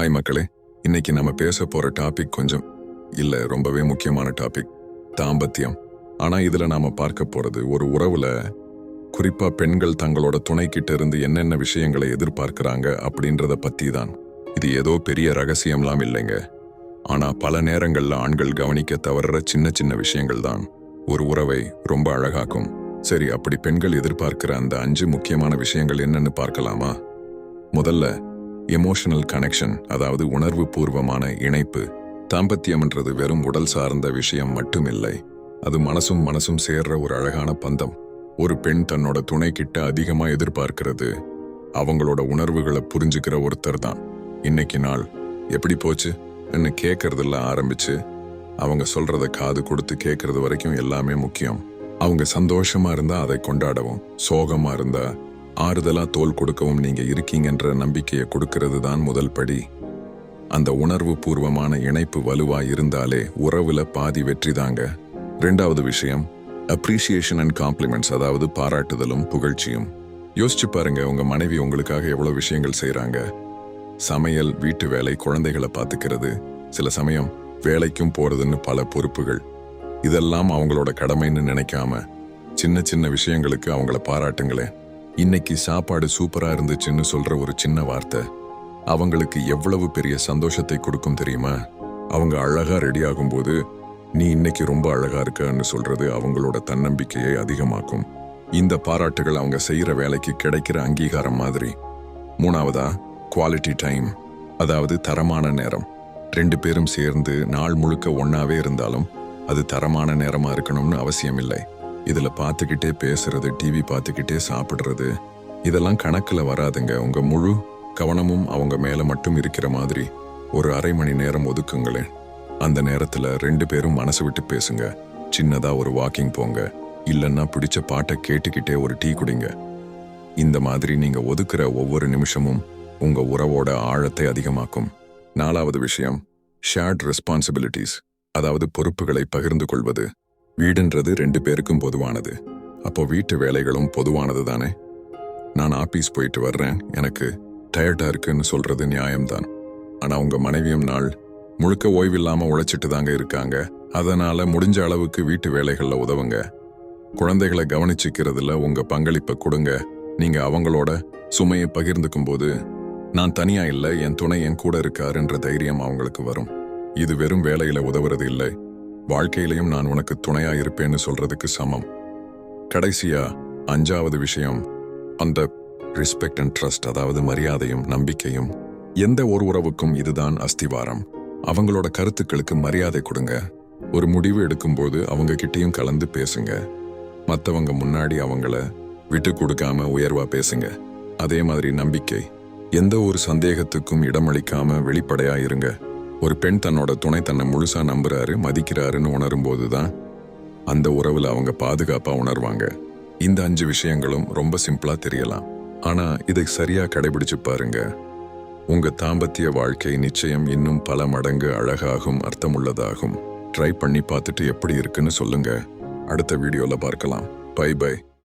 Hi மக்களே. இன்னைக்கு நம்ம பேச போற டாபிக் கொஞ்சம் இல்ல ரொம்பவே முக்கியமான டாபிக் தாம்பத்தியம். ஆனா இதுல நாம பார்க்க போறது ஒரு உறவுல குறிப்பா பெண்கள் தங்களோட துணை கிட்ட இருந்து என்னென்ன விஷயங்களை எதிர்பார்க்குறாங்க அப்படின்றத பத்தி தான் இது ஏதோ பெரிய ரகசியம்லாம் இல்லைங்க. ஆனா பல நேரங்கள்ல ஆண்கள் கவனிக்க தவறுற சின்ன சின்ன விஷயங்கள் தான் ஒரு உறவை ரொம்ப அழகாக்கும். சரி அப்படி பெண்கள் எதிர்பார்க்கிற அந்த அஞ்சு முக்கியமான விஷயங்கள் என்னன்னு பார்க்கலாமா? முதல்ல எமோஷனல் கனெக்ஷன் அதாவது உணர்வு பூர்வமான இணைப்பு தாம்பத்தியம்ன்றது வெறும் உடல் சார்ந்த விஷயம் மட்டுமில்லை. அது மனசும் மனசும் சேர்ற ஒரு அழகான பந்தம். ஒரு பெண் தன்னோட துணை கிட்ட அதிகமா எதிர்பார்க்கிறது. அவங்களோட உணர்வுகளை புரிஞ்சுக்கிற ஒருத்தர் தான் இன்னைக்கு நாள் எப்படி போச்சு? ன்னு கேட்கறதுல ஆரம்பிச்சு அவங்க சொல்றத காது கொடுத்து கேட்கறது வரைக்கும் எல்லாமே முக்கியம். அவங்க சந்தோஷமா இருந்தா அதை கொண்டாடவும் சோகமா இருந்தா ஆறுதலா தோல் கொடுக்கவும் நீங்க இருக்கீங்கன்ற நம்பிக்கையை கொடுக்கிறது தான் முதல் படி. அந்த உணர்வு பூர்வமான இணைப்பு வலுவா இருந்தாலே உறவுல பாதி வெற்றி தாங்க. ரெண்டாவது விஷயம் அப்ரிசியேஷன் அண்ட் காம்ப்ளிமெண்ட்ஸ் அதாவது பாராட்டுதலும் புகழ்ச்சியும். யோசிச்சு பாருங்க உங்க மனைவி உங்களுக்காக எவ்வளவு விஷயங்கள் செய்யறாங்க சமையல் வீட்டு வேலை குழந்தைகளை பார்த்துக்கிறது. சில சமயம் வேலைக்கும் போறதுன்னு பல பொறுப்புகள். இதெல்லாம் அவங்களோட கடமைன்னு நினைக்காம சின்ன சின்ன விஷயங்களுக்கு அவங்கள பாராட்டுங்களேன். இன்னைக்கு சாப்பாடு சூப்பரா இருந்துச்சுன்னு சொல்ற ஒரு சின்ன வார்த்தை. அவங்களுக்கு எவ்வளவு பெரிய சந்தோஷத்தை கொடுக்கும் தெரியுமா? அவங்க அழகா ரெடி ஆகும்போது நீ இன்னைக்கு ரொம்ப அழகா இருக்கன்னு சொல்றது அவங்களோட தன்னம்பிக்கையை அதிகமாக்கும். இந்த பாராட்டுகள் அவங்க செய்யற வேலைக்கு கிடைக்கிற அங்கீகாரம் மாதிரி. மூணாவதா குவாலிட்டி டைம் அதாவது தரமான நேரம். ரெண்டு பேரும் சேர்ந்து நாள் முழுக்க ஒன்னாவே இருந்தாலும் அது தரமான நேரமா இருக்கணும்னு அவசியம் இல்லை இதில் பார்த்துக்கிட்டே பேசுறது டிவி பார்த்துக்கிட்டே சாப்பிடுறது இதெல்லாம் கணக்கில் வராதுங்க. உங்கள் முழு கவனமும் அவங்க மேலே மட்டும் இருக்கிற மாதிரி ஒரு அரை மணி நேரம் ஒதுக்குங்களேன். அந்த நேரத்தில் ரெண்டு பேரும் மனசு விட்டு பேசுங்க. சின்னதாக ஒரு வாக்கிங் போங்க. இல்லைன்னா பிடிச்ச பாட்டை கேட்டுக்கிட்டே ஒரு டீ குடிங்க. இந்த மாதிரி நீங்கள் ஒதுக்குற ஒவ்வொரு நிமிஷமும் உங்கள் உறவோட ஆழத்தை அதிகமாக்கும். நாலாவது விஷயம் ஷேர்ட் ரெஸ்பான்சிபிலிட்டிஸ் அதாவது பொறுப்புகளை பகிர்ந்து கொள்வது. வீடுன்றது ரெண்டு பேருக்கும் பொதுவானது. அப்போ வீட்டு வேலைகளும் பொதுவானது தானே? நான் ஆபீஸ் போயிட்டு வர்றேன். எனக்கு டயர்டா இருக்குன்னு சொல்றது நியாயம்தான். ஆனா உங்க மனைவியும் நாள் முழுக்க ஓய்வில்லாம உழைச்சிட்டு தாங்க இருக்காங்க. அதனால முடிஞ்ச அளவுக்கு வீட்டு வேலைகள்ல உதவுங்க. குழந்தைகளை கவனிச்சுக்கிறதுல உங்க பங்களிப்பை கொடுங்க. நீங்க அவங்களோட சுமையை பகிர்ந்துக்கும் போது நான் தனியா இல்லை என் துணை என் கூட இருக்காருன்ற தைரியம் அவங்களுக்கு வரும். இது வெறும் வேலையில உதவுறது இல்லை. வாழ்க்கையிலையும் நான் உனக்கு துணையா இருப்பேன்னு சொல்றதுக்கு சமம். கடைசியா அஞ்சாவது விஷயம் அந்த ரெஸ்பெக்ட் அண்ட் ட்ரஸ்ட் அதாவது மரியாதையும் நம்பிக்கையும் எந்த ஒரு உறவுக்கும் இதுதான் அஸ்திவாரம். அவங்களோட கருத்துக்களுக்கு மரியாதை கொடுங்க. ஒரு முடிவு எடுக்கும்போது அவங்க கிட்டேயும் கலந்து பேசுங்க. மற்றவங்க முன்னாடி அவங்கள விட்டு கொடுக்காம உயர்வா பேசுங்க. அதே மாதிரி நம்பிக்கை எந்த ஒரு சந்தேகத்துக்கும் இடமளிக்காம வெளிப்படையா இருங்க. ஒரு பெண் தன்னோட துணை தன்னை முழுசா நம்புறாரு மதிக்கிறாருன்னு உணரும்போது தான் அந்த உறவுல அவங்க பாதுகாப்பா உணர்வாங்க. இந்த அஞ்சு விஷயங்களும் ரொம்ப சிம்பிளா தெரியலாம். ஆனா இதை சரியா கடைபிடிச்சு பாருங்க. உங்க தாம்பத்திய வாழ்க்கை நிச்சயம் இன்னும் பல மடங்கு அழகாகும் அர்த்தமுள்ளதாகும். ட்ரை பண்ணி பார்த்துட்டு எப்படி இருக்குன்னு சொல்லுங்க. அடுத்த வீடியோல பார்க்கலாம். By by